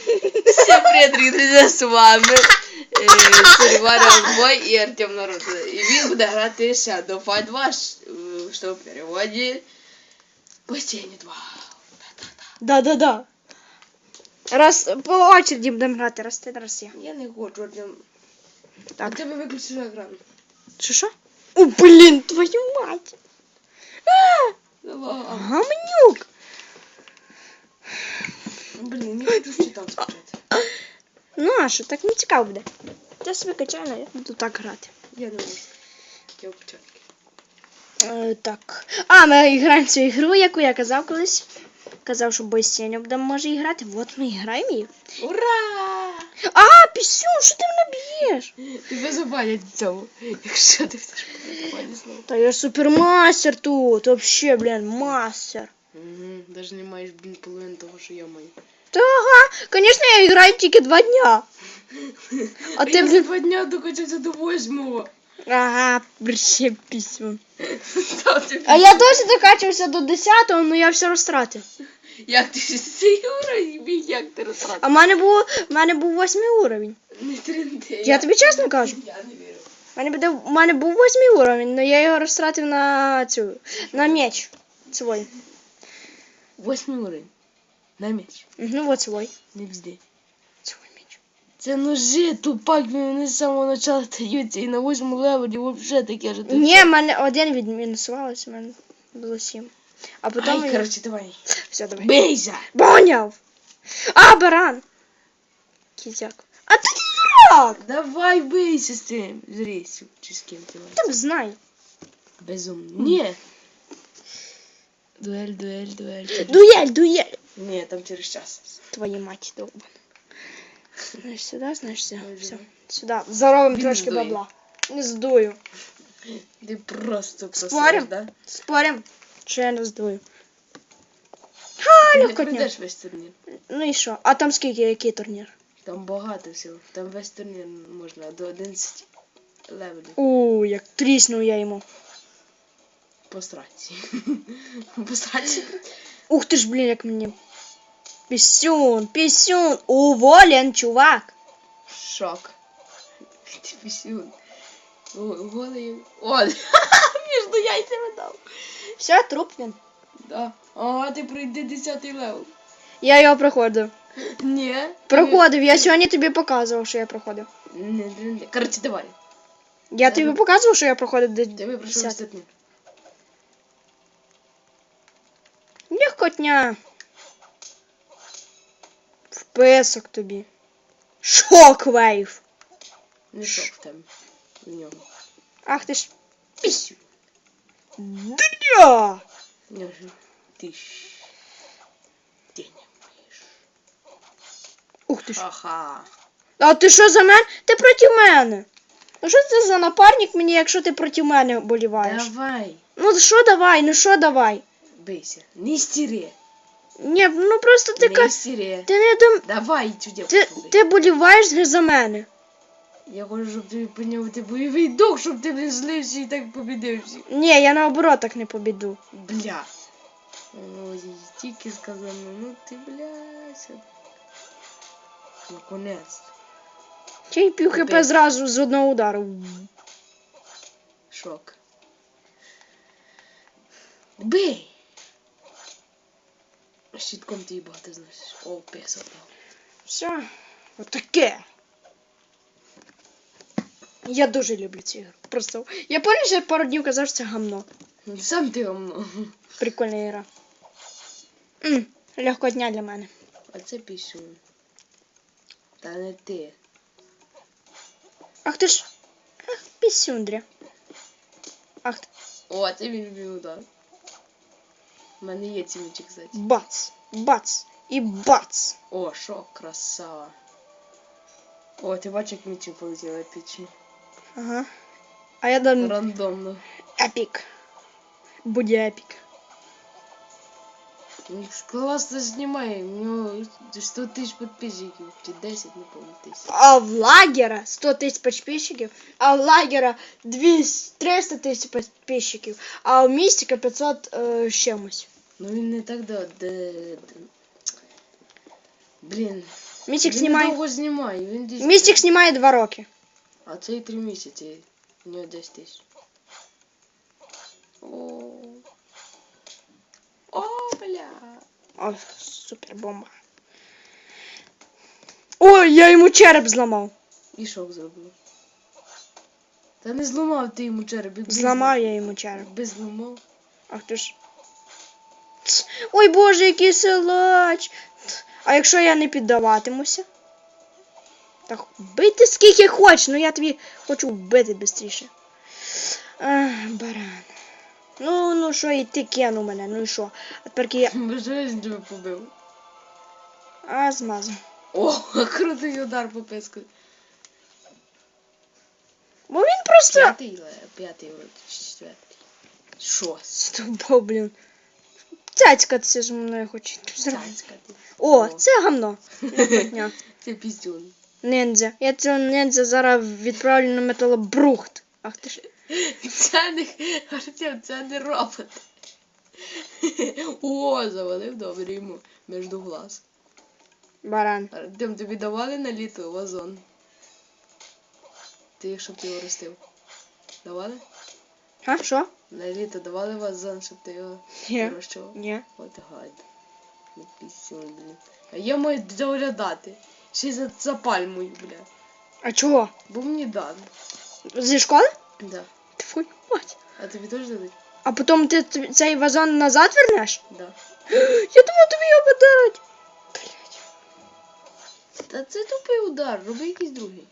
Всем привет, дорогі друзі, з вами е, Цареваріон Бой і Артем Народ. І він буде грати Shadow Fight 2, е, що в переводі Постійні 2. Да-да-да. Раз по очереді будемо грати, раз ти, раз я. Я не хочу, Артем. А Так. тебе виключив екран. Що що? О, блін, твою мать. А, Давай. Не хочу скачати. Ну, а що, так не цікаво буде. Я собі качаю, я буду так грати. Я не можу. Я в початку. Е, так. А, ми граємо цю ігру, яку я казав колись. Казав, що бой Сеня буде може грати. От ми і граємо її. Ура! А, пісюн, що ти мене б'єш? Тебе забанять в цьому, якщо ти все ж слово. Та я супермастер тут. Вообще, блін, мастер. Угу, даже не маєш, блін, половину того, що я маю. Та ага, звісно, я граю тільки два дня. А ти, я за блін. два дня докачався до восьмого. Ага. Та ти- А я досі докачувався до 10-го, але я все розтратив. Як ти уровень як ти розтратив? А в мене був, в мене був восьмий уровень. Не тренди. Я тобі чесно кажу. Я не вірю. У мене, буде, у мене був восьмий уровень, але я його розтратив на цю, на меч. Свой. Восьмий уровень. На меч. Ну от свой. Не бзди. Свой меч. Це ножи, тупак, вони з самого начала даються і на восьмому левелі взагалі таке ж. Ні, в мене один відмінусувалось, у мене було сім. А потім. Ай, я... короче, давай. Все, давай. Бейся! Поняв! А, баран! Кізяк. А ти дурак! Давай бейся з цим. З рейсом, чи з ким ти б знай. Безумно. Ні. Дуель, дуель, дуель. Дуель, дуель! Ні, там через час. Твої мать довбана. Знаєш сюди, знаєш сюди. Ой, Все. давай. Сюди. Трошки бабла. Не здую. Ти просто Спорим? да? Спорим, що я не здую. Ха, Ти не весь турнір. Ну і що? А там скільки, який турнір? Там багато всього. Там весь турнір можна до 11 левелів У, як тріснув я йому. по страці. По страці. Ух ти ж, блін, як мені. Пісюн, пісюн, уволен, чувак. Шок. Пісюн. Голий. О, між яйцями дав. Все, труп він. Да. Ага, ти пройди 10 левел. Я його проходив. Ні. Проходив, я сьогодні тобі показував, що я проходив. Не, не, не. Короче, давай. Я тобі показував, що я проходив до Тебе 10. весь Легкотня. Вписок тобі. Шоквейв. Не шок в тебе. В нього. Ах ти ж. Пісю. В ж ти ж. Ти не маєш. Ух ти ж. Ага. А ти що за мене? Ти проти мене. Ну що це за напарник мені, якщо ти проти мене боліваєш? Давай. Ну що давай, ну що давай? Бейся. Не стіри. Ні, ну просто ти Не ка... стіри. Ти не дум... Давай цю. Ти, бей. ти боліваєш за мене. Я хочу, щоб ти поняв, ти бойовий дух, щоб ти не злився і так побідив всіх. Ні, я наоборот так не побіду. Бля. Ой, тільки сказано, ну ти бляся. Наконець. Я й пів хп Капець. зразу з одного удару. Шок. Бей! Щитком ти багато зносиш. О, пес отдав. Все. Отаке. Я дуже люблю цю ігру. Просто. Я пам'ятаю, що пару днів казав, що це гамно. Сам ти гамно. Прикольна гра. М, легко дня для мене. А це пісюн. Та не ти. Ах ти ж. Ах, пісюндря. Ах ти. О, це він любив удар. У мене є ці мечі, кстати. Бац. Бац. І бац. О, шок, красава. О, ти бачиш, як мечі полетіли епічно. Ага. А я дам Рандомно. епік. Буде епік. Ну, Класно знімає, у нього 100 тисяч підписчиків, чи 10, не пам'ятаю тисяч. А в лагера 100 тисяч підписчиків, а в лагера 200, 300 тисяч підписчиків, а у містика 500 е, з чимось. Ну він не так да, де, де, Блін. Містик він знімає. довго знімає. Він десь... Містик знімає два роки. А це і три місяці. У нього 10 тисяч. О. О, бля. О, супер бомба. Ой, я йому череп зламав. І шок зробив. Та не зламав ти йому череп. Зламав я йому череп. Якби зламав. Ах ти ж. Ой боже, який силач. А якщо я не піддаватимуся? Так бити скільки хочеш, ну я тобі хочу вбити швидше. Баран. Ну, ну що, і ти кинув мене, ну і що? А тепер я. Бажаю, тебе побив. А, змазав. О, крутий удар по писку. Бо він просто. П'ятий, п'ятий, четвертий. Шостий. Стовбав, блін. Цяцька це ж мене хоче. Цяцька ти. О, це гамно. Це піздюн. Ніндзя. Я цього ніндзя зараз відправлю на металобрухт. Ах ти ж. Це не Артем, це не робот. О, завалив добре йому між глаз. Баран. Артем, тобі давали на літо вазон? Ти, щоб ти його ростив. Давали? А, що? На літо давали вазон, щоб ти його Ні. вирощував? Ні. От. Не пісюн, блін. А я маю доглядати. Ще й за, за пальмою, бля. А чого? Бо мені дали. Зі школи? Да. Твою мать. А тобі теж дадуть? А потім ти цей вазон назад вернеш? Да. Я думав, тобі його подарить. Блять. Та це тупий удар, роби якийсь другий.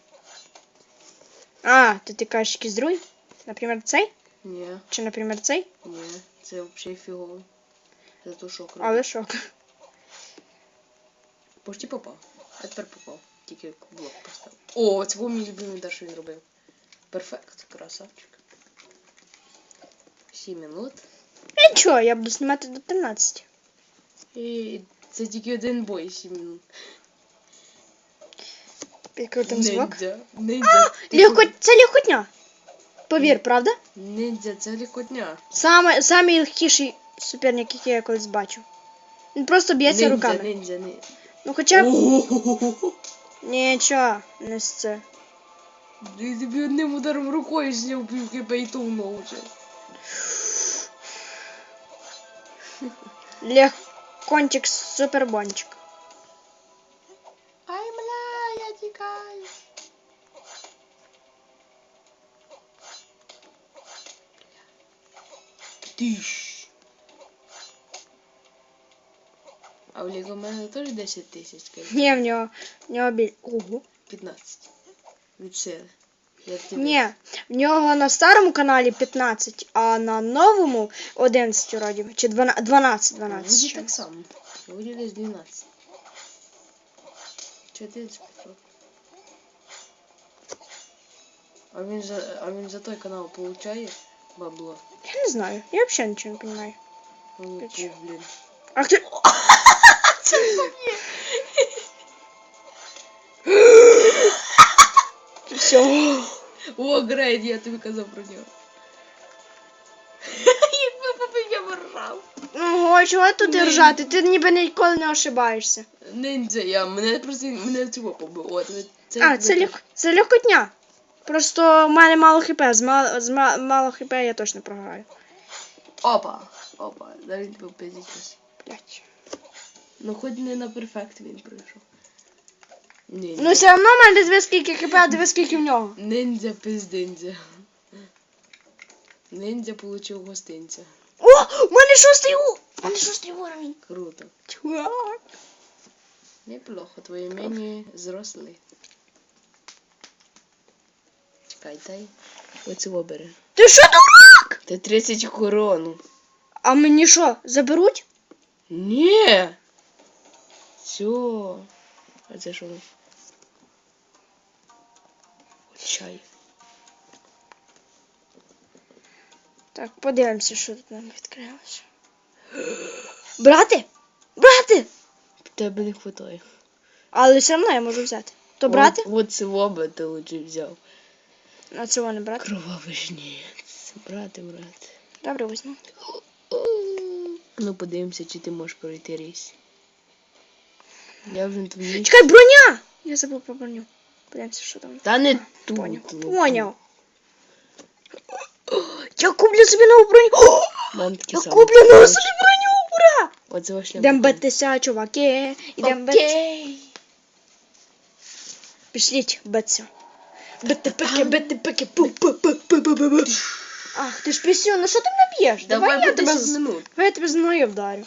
А, то ти кажеш якийсь другий? Наприклад, цей? Ні, Чи, наприклад, цей? ні, це взагалі фігово. Це то шок робить. Але шок. Почти попав. А тепер попав. Тільки блок поставив. О, це був мій любимий удар, що він робив. Перфект, красавчик. 7 минут. Нічого, я буду знімати до 13. І це тільки один бой 7 минут. Підкрутим звук. Ниндзя. Ниндзя. ти Легко... Це легкотня. Повір, правда? Ниндзя, це лікотня. Саме, самий легкіший суперник, який я колись бачив. Він просто б'ється Ниндзя, руками. ниндзя, ниндзя. Ну хоча б. Ого! Нічого, не з це. Я тобі одним ударом рукою зняв пів хп і то в ногу. Легкончик супербончик. Ай, мля, я тікаю. Тиш. А в Лего мене теж 10 тисяч, кажуть. Ні, в нього. В нього біль. Ого. 15. Від сили. Ні, в нього на старому каналі 15, а на новому 11 вроді. Чи 12, 12, 12. Вроді так само. Вроді десь 12. 14 пішов. А він за, а він за той канал получає бабло. Я не знаю, я взагалі нічого не розумію. Ну, Ти блін. Ах ти. Все. О, Грейд, я тобі казав про нього. Якби я б. Ого, чого тут Ні. ржати? Ти ніби ніколи не ошибаєшся. Ниндзя, я мене просто мене цього це, А, це, легкотня. Просто в мене мало хп, з, мал... з ма- мало хп я точно програю. Опа, опа, да він був пиздець. Блять. Ну хоч не на перфект він пройшов. Ниндзя. Ну все одно в мене диви скільки хп, а диви скільки в нього. Ниндзя пиздиндзя. Ниндзя получив гостинця. О, в мене шостий у! В мене шостий уровень. Круто. Чувак. Неплохо, твої мені зросли. Чекай, дай. Оцього бери. Ти що дурак? Ти 30 корону. А мені що, заберуть? Ні. Все. А це що? Чай. Так, подивимося, що тут нам відкрилося. Брати? Брати! Тебе не хватає. Але все одно я можу взяти. То брати? От, от цього би ти лучше взяв. А цього не брати. Кровавий Кровавишнець. Брати, брати. Добре, візьму. Ну, подивимося, чи ти можеш пройти рейс. Я вже твої. Чекай, броня! Я забув про броню. Подивимося, що там. Та не тут. Поняв. Поняв. Я куплю собі нову броню. Такі Я куплю нову собі броню, ура! Оце ваш Ідем битися, чуваки. Ідем битися. Пішліть битися. Бити пики, бити пики. пу пу пу пу пу пу пу Ах, ти ж пісю, ну що ти мене б'єш? Давай, я тебе з... Давай я тебе з ноги вдарю.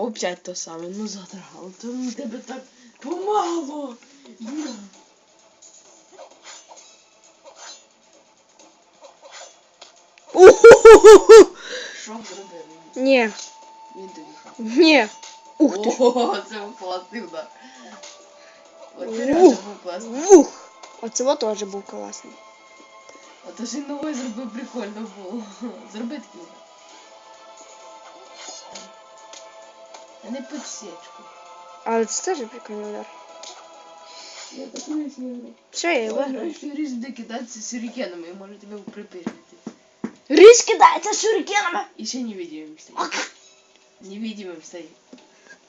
Опять то саме, ну задрало. То тебе так помало. Бля. Що зробив? Ні, Він тобі ні. Ух ти. Ого, це удар. Оце Ух. був класний. Вух. Вот теж був класний. А то ж і новий зробив прикольно було. Зроби такий А не підсечку. Але це теж прикольний удар. Я таку не снігу. Що я Я його виграю? граю, що різ буде кидатися сюрикенами і може тебе припирити. Різь кидається шурикенами. І ще невидимым стоит. Невидимым стоит.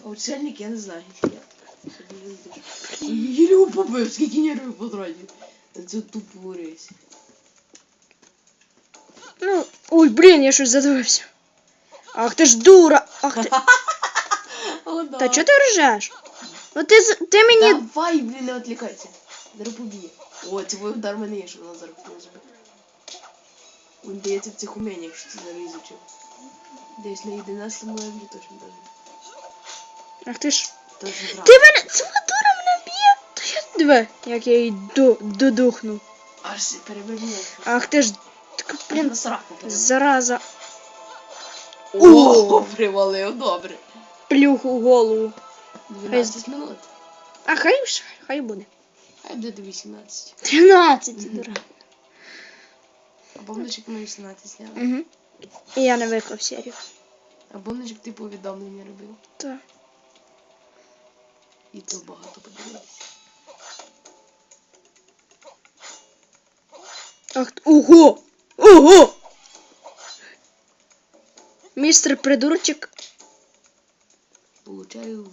А от сельник я не знаю. Я Еле его побив, скільки нервів потратив. Та Це тупо рейс. Ну, ой, блін, я щось задивився. Ах ти ж дура. Ах ти. Да. Та чого ти ржеш? Ну ти, ти мені. Давай, блін, не відвлікайся. Зараз поб'є. О, це твій удар мене є, що вона зараз не збив. Він дається в цих уміннях, що ти зараз ізучив. Десь на 11 левелі точно даже. Ах ти ж. Ти мене. Ця дура мене б'є. Та я диви, як я її ду- додухну. Аж перевернув.Ах ти ж. Так, блін, зараза. О, привалив, добре. Плюх у голову. 12 минут. А хай хай буде. Хай буде 18. 13, дура. А як ми 18 зняли? Угу. І я не виклав серію. А помниш, як ти повідомлення робив? Так. І то багато подивилися. Ах, ого! Ого! Містер придурчик. Получаю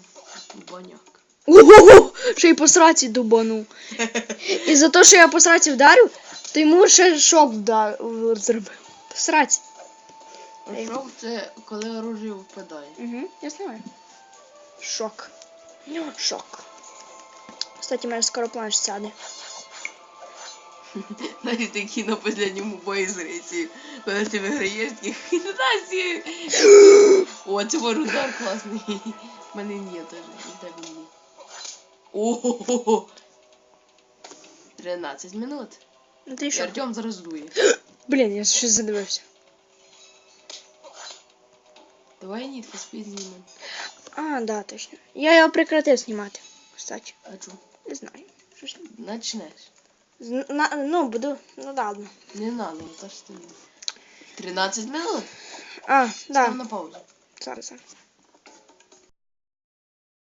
в баняк. Ого! Ще й по сраці дубанув. І за те, що я по сраці вдарив, то йому ще шок вдар... зробив. По сраці. Шок це коли оружие впадає. Угу, я знаю. Шок. Шок. Кстати, мене скоро планш сяде. Навіть такі на останньому бої з рейсів. Коли ти виграєш, таких Насі! О, це вор удар класний. В мене ні теж, і в тебе ні. Ого! 13 минут. Ну ти І що? Артем зараз дує. Блін, я щось задивився. Давай нітку спід знімемо. А, да, точно. Я його прекратив знімати. Кстати, А чо? не знаю. Щось... На, ну, буду. Ну ладно. Не надо, то что... ти. 13 минут? А, да. Ставим на паузу. Зараз, зараз.